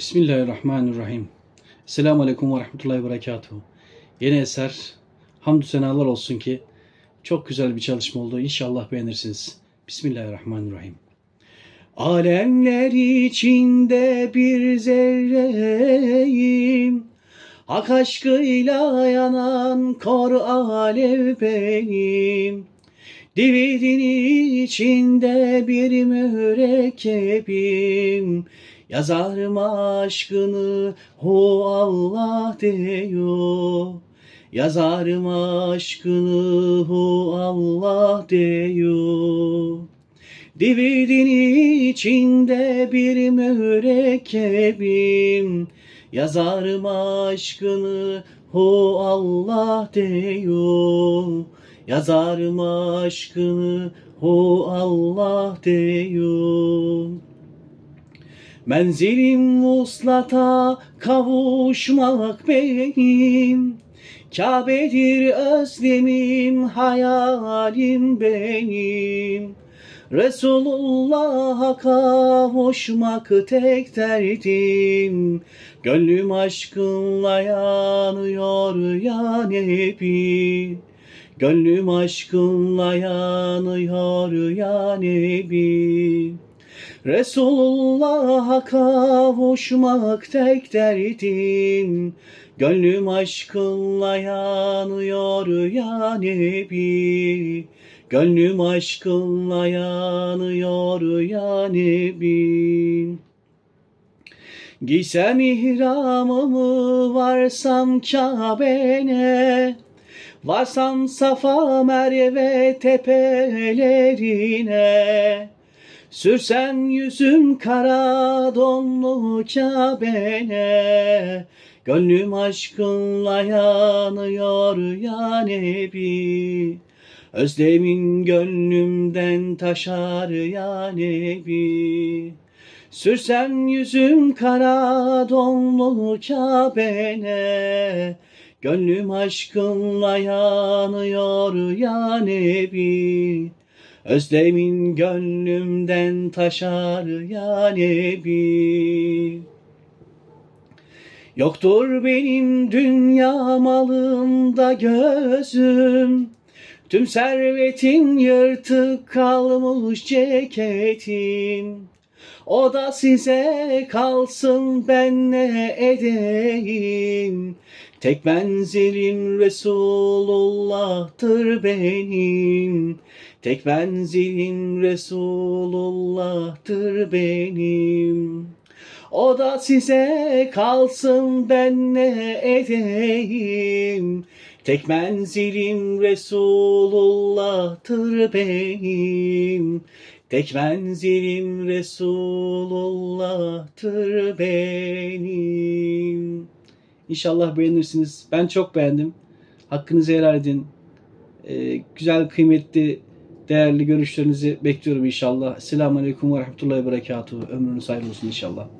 Bismillahirrahmanirrahim. Selamun Aleyküm ve Rahmetullahi ve Berekatuhu. Yeni eser. Hamdü senalar olsun ki çok güzel bir çalışma oldu. İnşallah beğenirsiniz. Bismillahirrahmanirrahim. Alemler içinde bir zerreyim. Hak aşkıyla yanan kor alev benim. Dividin içinde bir mürekkebim. Yazarım aşkını o Allah diyor. Yazarım aşkını o Allah diyor. Dividin içinde bir mürekkebim. Yazarım aşkını o Allah diyor. Yazarım aşkını o Allah diyor. Menzilim vuslata kavuşmak benim. Kabe'dir özlemim, hayalim benim. Resulullah'a kavuşmak tek derdim. Gönlüm aşkınla yanıyor ya Nebi. Gönlüm aşkınla yanıyor ya Nebi. Resulullah'a kavuşmak tek derdim. Gönlüm aşkınla yanıyor ya Nebi. Gönlüm aşkınla yanıyor ya Nebi. Giysem ihramımı varsam Kabe'ne Varsam Safa Merve tepelerine Sürsem yüzüm kara donlu Kabe'ne Gönlüm aşkınla yanıyor ya Nebi Özlemin gönlümden taşar ya Nebi Sürsem yüzüm kara donlu Kabe'ne Gönlüm aşkınla yanıyor ya Nebi Özlemin gönlümden taşar ya Nebi Yoktur benim dünya malımda gözüm. Tüm servetin yırtık kalmış ceketim. O da size kalsın ben ne edeyim? Tek menzilim Resulullah'tır benim Tek menzilim Resulullah'tır benim O da size kalsın ben ne edeyim Tek menzilim Resulullah'tır benim Tek menzilim Resulullah'tır benim İnşallah beğenirsiniz. Ben çok beğendim. Hakkınızı helal edin. Ee, güzel, kıymetli, değerli görüşlerinizi bekliyorum inşallah. Selamun Aleyküm ve Rahmetullahi ve Berekatuhu. Ömrünüz hayırlı olsun inşallah.